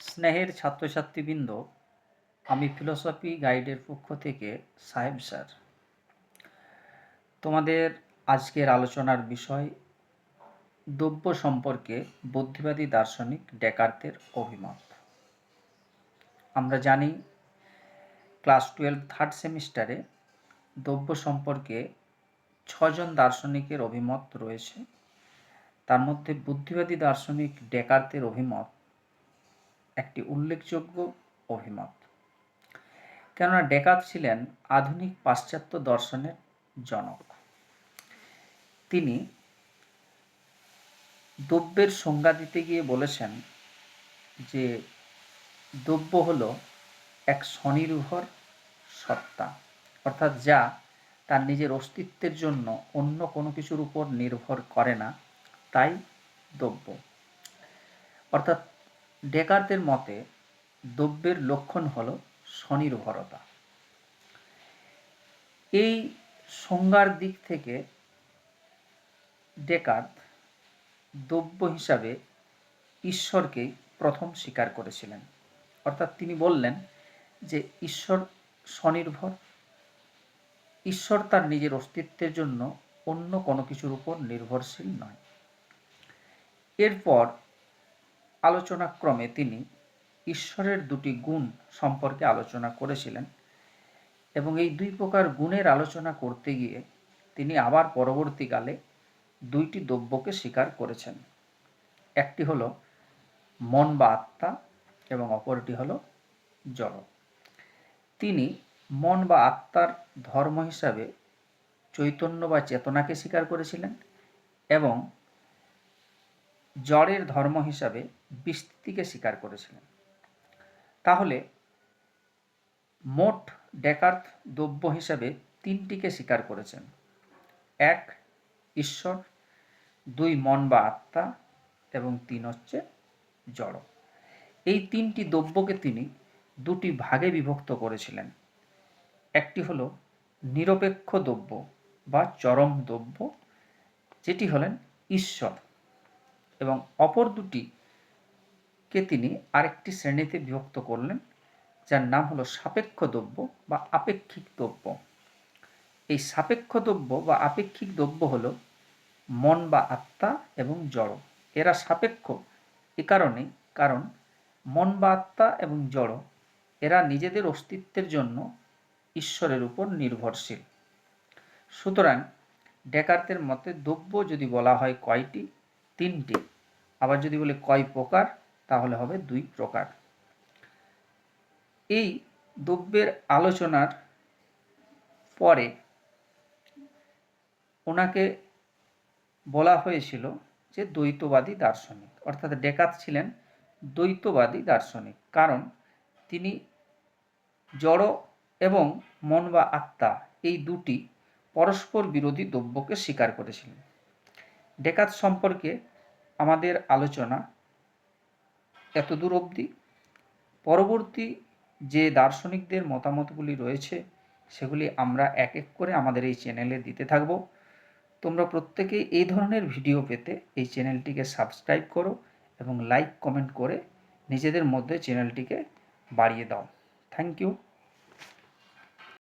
স্নেহের ছাত্রছাত্রীবৃন্দ, আমি ফিলোসফি গাইডের পক্ষ থেকে, সাহেব স্যার, তোমাদের আজকের আলোচনার বিষয় দ্রব্য সম্পর্কে বুদ্ধিবাদী দার্শনিক ডেকার্তের অভিমত। আমরা জানি, ক্লাস টুয়েলভ থার্ড সেমিস্টারে দ্রব্য সম্পর্কে ছজন দার্শনিকের অভিমত রয়েছে। তার মধ্যে বুদ্ধিবাদী দার্শনিক ডেকার্তের অভিমত একটি উল্লেখযোগ্য অভিমত। কেননা ডেকার্ত ছিলেন আধুনিক পাশ্চাত্য দর্শনের জনক। তিনি দ্রব্যের সংজ্ঞা দিতে গিয়ে বলেছেন যে দ্রব্য হল এক স্বনির্ভর সত্তা, অর্থাৎ যা তার নিজের অস্তিত্বের জন্য অন্য কোনো কিছুর উপর নির্ভর করে না, তাই দ্রব্য। অর্থাৎ ডেকার্তের মতে, দ্রব্যের লক্ষণ হল স্বনির্ভরতা। এই সংজ্ঞার দিক থেকে ডেকার্ত দ্রব্য হিসাবে ঈশ্বরকেই প্রথম স্বীকার করেছিলেন। অর্থাৎ তিনি বললেন যে, ঈশ্বর স্বনির্ভর। ঈশ্বর তার নিজের অস্তিত্বের জন্য অন্য কোনো কিছুর উপর নির্ভরশীল নয়। এরপর আলোচনাক্রমে তিনি ঈশ্বরের দুটি গুণ সম্পর্কে আলোচনা করেছিলেন এবং এই দুই প্রকার গুণের আলোচনা করতে গিয়ে তিনি আবার পরবর্তীকালে দুইটি দ্রব্যকে স্বীকার করেছেন। একটি হলো মন বা আত্মা এবং অপরটি হলো জড়। তিনি মন বা আত্মার ধর্ম হিসাবে চৈতন্য বা চেতনাকে স্বীকার করেছিলেন এবং জড়ের ধর্ম হিসাবে বিস্তৃতিকে স্বীকার করেছিলেন। তাহলে মোট ডেকার্থ দ্রব্য হিসাবে তিনটিকে স্বীকার করেছেন। এক, ঈশ্বর, দুই, মন বা আত্মা, এবং তিন হচ্ছে জড়। এই তিনটি দ্রব্যকে তিনি দুটি ভাগে বিভক্ত করেছিলেন। একটি হলো নিরপেক্ষ দ্রব্য বা চরম দ্রব্য, যেটি হলেন ঈশ্বর, এবং অপর দুটিকে তিনি আরেকটি শ্রেণীতে বিভক্ত করলেন, যার নাম হলো সাপেক্ষ দ্রব্য বা আপেক্ষিক দ্রব্য। এই সাপেক্ষ দ্রব্য বা আপেক্ষিক দ্রব্য হল মন বা আত্মা এবং জড়। এরা সাপেক্ষ। এ কারণে, কারণ মন বা আত্মা এবং জড়, এরা নিজেদের অস্তিত্বের জন্য ঈশ্বরের উপর নির্ভরশীল। সুতরাং ডেকার্তের মতে দ্রব্য যদি বলা হয় কয়টি? তিনটি। আবার যদি বলে কয় প্রকার তাহলে হবে দুই প্রকার। এই দ্রব্যের আলোচনার পরে ওনাকে বলা হয়েছিল যে দ্বৈতবাদী দার্শনিক, অর্থাৎ ডেকাত ছিলেন দ্বৈতবাদী দার্শনিক। কারণ তিনি জড় এবং মন বা আত্মা এই দুটি পরস্পর বিরোধী দ্রব্যকে স্বীকার করেছিলেন। ডেকাত সম্পর্কে আমাদের আলোচনা এতদূর অবধি। পরবর্তী যে দার্শনিকদের মতামতগুলি রয়েছে, সেগুলি আমরা এক এক করে আমাদের এই চ্যানেলে দিতে থাকব। তোমরা প্রত্যেকেই এই ধরনের ভিডিও পেতে এই চ্যানেলটিকে সাবস্ক্রাইব করো এবং লাইক, কমেন্ট করে নিজেদের মধ্যে চ্যানেলটিকে বাড়িয়ে দাও। Thank you.